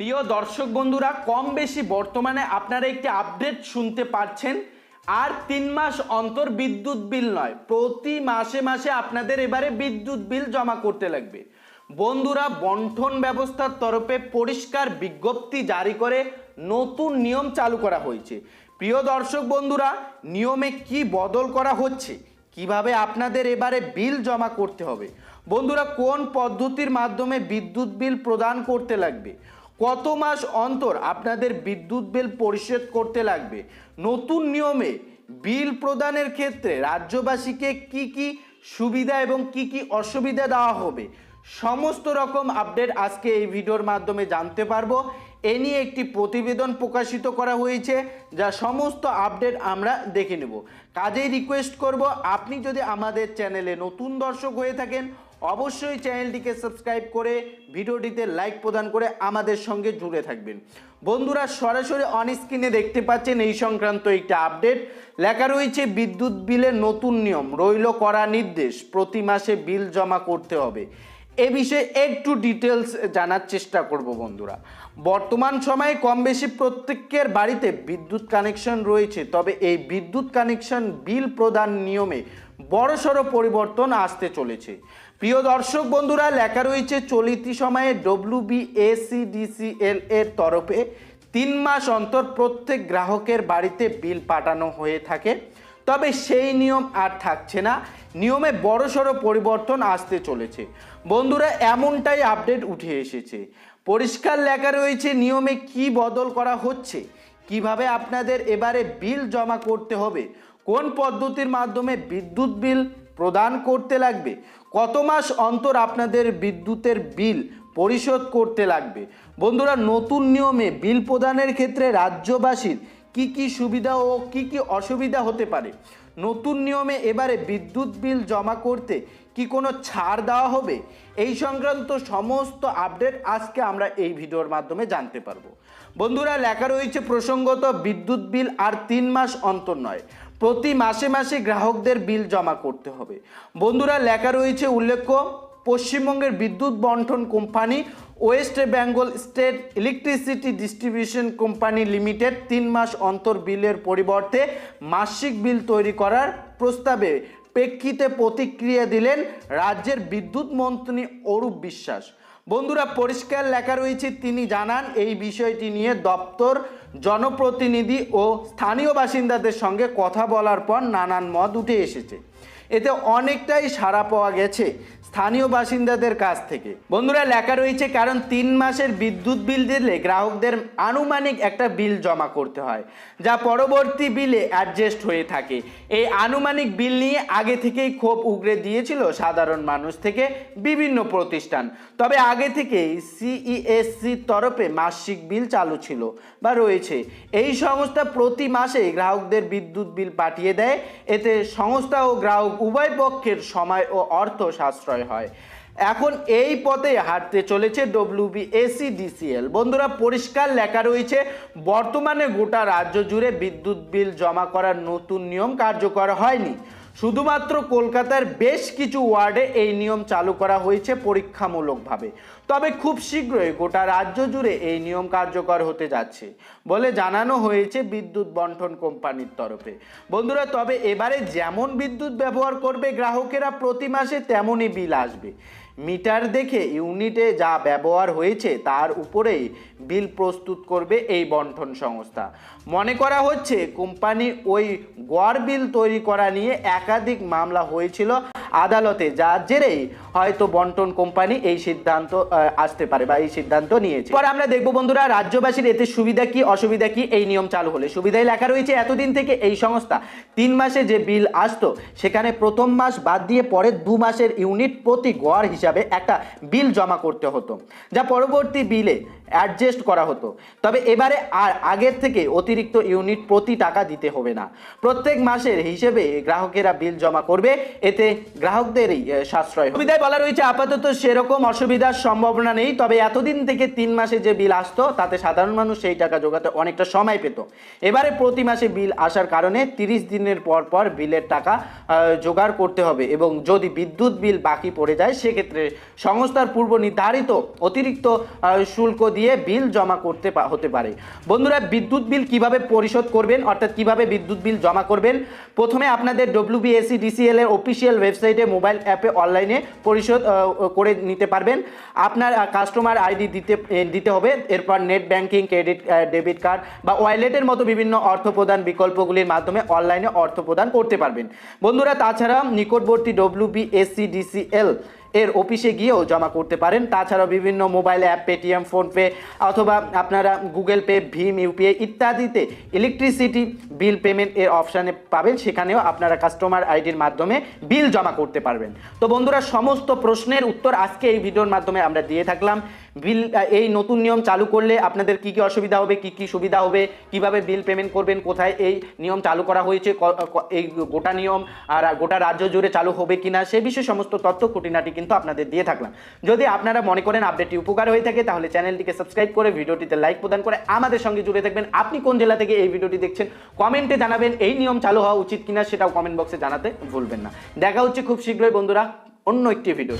প্রিয় দর্শক বন্ধুরা, কম বেশি বর্তমানে আপনারা একটি আপডেট শুনতে পাচ্ছেন। আর তিন মাস অন্তর বিদ্যুৎ বিল নয়, প্রতি মাসে মাসে আপনাদের এবারে বিদ্যুৎ বিল জমা করতে লাগবে। বন্ধুরা, বন্টন ব্যবস্থার তরফে পরিষ্কার বিজ্ঞপ্তি জারি করে নতুন নিয়ম চালু করা হয়েছে। প্রিয় দর্শক বন্ধুরা, নিয়মে কি বদল করা হচ্ছে? কীভাবে আপনাদের এবারে বিল জমা করতে হবে? বন্ধুরা, কোন পদ্ধতির মাধ্যমে বিদ্যুৎ বিল প্রদান করতে লাগবে? কত মাস অন্তর আপনাদের বিদ্যুৎ বিল পরিশোধ করতে লাগবে? নতুন নিয়মে বিল প্রদানের ক্ষেত্রে রাজ্যবাসীকে কি কি সুবিধা এবং কি কি অসুবিধা দেওয়া হবে? সমস্ত রকম আপডেট আজকে এই ভিডিওর মাধ্যমে জানতে পারব। এ নিয়ে একটি প্রতিবেদন প্রকাশিত করা হয়েছে, যা সমস্ত আপডেট আমরা দেখে নেব। কাজেই রিকোয়েস্ট করব, আপনি যদি আমাদের চ্যানেলে নতুন দর্শক হয়ে থাকেন অবশ্যই চ্যানেলটিকে সাবস্ক্রাইব করে ভিডিওটিতে লাইক প্রদান করে আমাদের সঙ্গে জুড়ে থাকবেন। বন্ধুরা, সরাসরি অন স্ক্রিনে দেখতে পাচ্ছেন এই সংক্রান্ত একটি আপডেট লেখা রয়েছে, বিদ্যুৎ বিলের নতুন নিয়ম। রইল করা নির্দেশ। প্রতি মাসে বিল জমা করতে হবে। এ বিষয়ে একটু ডিটেলস জানার চেষ্টা করব বন্ধুরা। বর্তমান সময়ে কম বেশি প্রত্যেকের বাড়িতে বিদ্যুৎ কানেকশন রয়েছে, তবে এই বিদ্যুৎ কানেকশন বিল প্রদান নিয়মে বড়সড় পরিবর্তন আসতে চলেছে। প্রিয় দর্শক বন্ধুরা, লেখা রয়েছে, চলিতি সময়ে ডব্লিউ বিএসিডিসিএল এর তরফে তিন মাস অন্তর প্রত্যেক গ্রাহকের বাড়িতে বিল পাঠানো হয়ে থাকে। তবে সেই নিয়ম আর থাকছে না। নিয়মে বড়সড় পরিবর্তন আসতে চলেছে। বন্ধুরা, এমনটাই আপডেট উঠে এসেছে। পরিষ্কার লেখা রয়েছে নিয়মে কি বদল করা হচ্ছে। কীভাবে আপনাদের এবারে বিল জমা করতে হবে? কোন পদ্ধতির মাধ্যমে বিদ্যুৎ বিল প্রদান করতে লাগবে? কত মাস অন্তর আপনাদের বিদ্যুতের বিল পরিশোধ করতে লাগবে? বন্ধুরা, নতুন নিয়মে বিল প্রদানের ক্ষেত্রে রাজ্যবাসীর কি কি সুবিধা ও কি কি অসুবিধা হতে পারে? নতুন নিয়মে এবারে বিদ্যুৎ বিল জমা করতে কি কোনো ছাড় দেওয়া হবে? এই সংক্রান্ত সমস্ত আপডেট আজকে আমরা এই ভিডিওর মাধ্যমে জানতে পারব। বন্ধুরা, লেখা রয়েছে প্রসঙ্গত বিদ্যুৎ বিল আর তিন মাস অন্তর নয়, প্রতি মাসে মাসে গ্রাহকদের বিল জমা করতে হবে। বন্ধুরা, লেখা রয়েছে উল্লেখ্য, পশ্চিমবঙ্গের বিদ্যুৎ বন্টন company West Bengal State Electricity Distribution Company Limited তিন মাস অন্তর বিলের পরিবর্তে মাসিক বিল তৈরি করার প্রস্তাবে প্রেক্ষিতে প্রতিক্রিয়া দিলেন রাজ্যের বিদ্যুৎ মন্ত্রী অরূপ বিশ্বাস। বন্ধুরা, পরিষ্কার লেখা রয়েছে, তিনি জানান, এই বিষয়টি নিয়ে দপ্তর, জনপ্রতিনিধি ও স্থানীয় বাসিন্দাদের সঙ্গে কথা বলার পর নানান মত উঠে এসেছে। এতে অনেকটাই সাড়া পাওয়া গেছে স্থানীয় বাসিন্দাদের কাছ থেকে। বন্ধুরা, লেখা রয়েছে, কারণ তিন মাসের বিদ্যুৎ বিল দিলে গ্রাহকদের আনুমানিক একটা বিল জমা করতে হয়, যা পরবর্তী বিলে অ্যাডজাস্ট হয়ে থাকে। এই আনুমানিক বিল নিয়ে আগে থেকেই ক্ষোভ উগরে দিয়েছিল সাধারণ মানুষ থেকে বিভিন্ন প্রতিষ্ঠান। তবে আগে থেকেই সিইএসসি তরফে মাসিক বিল চালু ছিল বা রয়েছে। এই সংস্থা প্রতি মাসে গ্রাহকদের বিদ্যুৎ বিল পাঠিয়ে দেয়। এতে সংস্থা ও গ্রাহক উভয় পক্ষের সময় ও অর্থ সাশ্রয় হয়। এখন এই পথে হাঁটতে চলেছে ডব্লিউবিএসিডিসিএল বন্ধুরা, পরিষ্কার লেখা রয়েছে, বর্তমানে গোটা রাজ্য জুড়ে বিদ্যুৎ বিল জমা করার নতুন নিয়ম কার্যকর হয়নি। শুধুমাত্র কলকাতার বেশ কিছু ওয়ার্ডে এই নিয়ম চালু করা হয়েছে পরীক্ষামূলকভাবে। তবে খুব শীঘ্রই গোটা রাজ্য জুড়ে এই নিয়ম কার্যকর হতে যাচ্ছে বলে জানানো হয়েছে বিদ্যুৎ বন্টন কোম্পানির তরফে। বন্ধুরা, তবে এবারে যেমন বিদ্যুৎ ব্যবহার করবে গ্রাহকেরা, প্রতি মাসে তেমনই বিল আসবে। মিটার দেখে ইউনিটে যা ব্যবহার হয়েছে তার উপরেই বিল প্রস্তুত করবে এই বন্টন সংস্থা। মনে করা হচ্ছে, কোম্পানি ওই গড় বিল তৈরি করা নিয়ে একাধিক মামলা হয়েছিল। আদালতে যার জেরেই হয়তো বন্টন কোম্পানি এই সিদ্ধান্ত আসতে পারে বা এই সিদ্ধান্ত নিয়েছে। পরে আমরা দেখব বন্ধুরা, রাজ্যবাসীর এতে সুবিধা কি, অসুবিধা কি, এই নিয়ম চালু হলে। সুবিধায় লেখা রয়েছে, এতদিন থেকে এই সংস্থা তিন মাসে যে বিল আসতো, সেখানে প্রথম মাস বাদ দিয়ে পরের দু মাসের ইউনিট প্রতি গড় হিসাবে একটা বিল জমা করতে হতো, যা পরবর্তী বিলে অ্যাডজাস্ট করা হতো। তবে এবারে আর আগের থেকে অতিরিক্ত ইউনিট প্রতি টাকা দিতে হবে না। প্রত্যেক মাসের হিসেবে গ্রাহকেরা বিল জমা করবে, এতে গ্রাহকদেরই সাশ্রয়। সুবিধায় বলা রয়েছে, আপাতত সেরকম অসুবিধার সম্ভাবনা নেই, তবে এতদিন থেকে তিন মাসে যে বিল আসতো, তাতে সাধারণ মানুষ সেই টাকা জোগাতে অনেকটা সময় পেত। এবারে প্রতি মাসে বিল আসার কারণে তিরিশ দিনের পর পর বিলের টাকা জোগাড় করতে হবে এবং যদি বিদ্যুৎ বিল বাকি পড়ে যায়, সেক্ষেত্রে সংস্থার পূর্ব নির্ধারিত অতিরিক্ত শুল্ক দিয়ে বিল জমা করতে হতে পারে। বন্ধুরা, বিদ্যুৎ বিল কীভাবে পরিশোধ করবেন, অর্থাৎ কীভাবে বিদ্যুৎ বিল জমা করবেন? প্রথমে আপনাদের ডব্লিউবিএসসি ডিসিএল এর অফিসিয়াল ওয়েবসাইটে মোবাইল অ্যাপে অনলাইনে পরিশোধ করে নিতে পারবেন। আপনার কাস্টমার আইডি দিতে দিতে হবে। এরপর net banking, credit debit card বা ওয়ালেটের মতো বিভিন্ন অর্থ প্রদান বিকল্পগুলির মাধ্যমে অনলাইনে অর্থ প্রদান করতে পারবেন। বন্ধুরা, তাছাড়া নিকটবর্তী ডব্লিউ বি এসসি ডিসিএল এর অফিসে গিয়েও জমা করতে পারেন। তাছাড়াও বিভিন্ন মোবাইল অ্যাপ পেটিএম ফোনপে অথবা আপনারা গুগল পে ভীম ইউপিআই ইত্যাদিতে ইলেকট্রিসিটি বিল পেমেন্ট এর অপশানে পাবেন। সেখানেও আপনারা কাস্টমার আইডির মাধ্যমে বিল জমা করতে পারবেন। তো বন্ধুরা, সমস্ত প্রশ্নের উত্তর আজকে এই ভিডিওর মাধ্যমে আমরা দিয়ে থাকলাম। বিল এই নতুন নিয়ম চালু করলে আপনাদের কি কি অসুবিধা হবে, কি কি সুবিধা হবে, কীভাবে বিল পেমেন্ট করবেন, কোথায় এই নিয়ম চালু করা হয়েছে এই গোটা নিয়ম আর গোটা রাজ্য জুড়ে চালু হবে কিনা, সে বিষয়ে সমস্ত তথ্য, খুঁটিনাটি কিন্তু আপনাদের দিয়ে থাকলাম। যদি আপনারা মনে করেন আপডেটটি উপকার হয়ে থাকে, তাহলে চ্যানেলটিকে সাবস্ক্রাইব করে ভিডিওটিতে লাইক প্রদান করে আমাদের সঙ্গে জুড়ে থাকবেন। আপনি কোন জেলা থেকে এই ভিডিওটি দেখছেন কমেন্টে জানাবেন এই নিয়ম চালু হওয়া উচিত কিনা, সেটাও কমেন্ট বক্সে জানাতে ভুলবেন না। দেখা হচ্ছে খুব শীঘ্রই বন্ধুরা, অন্য একটি ভিডিও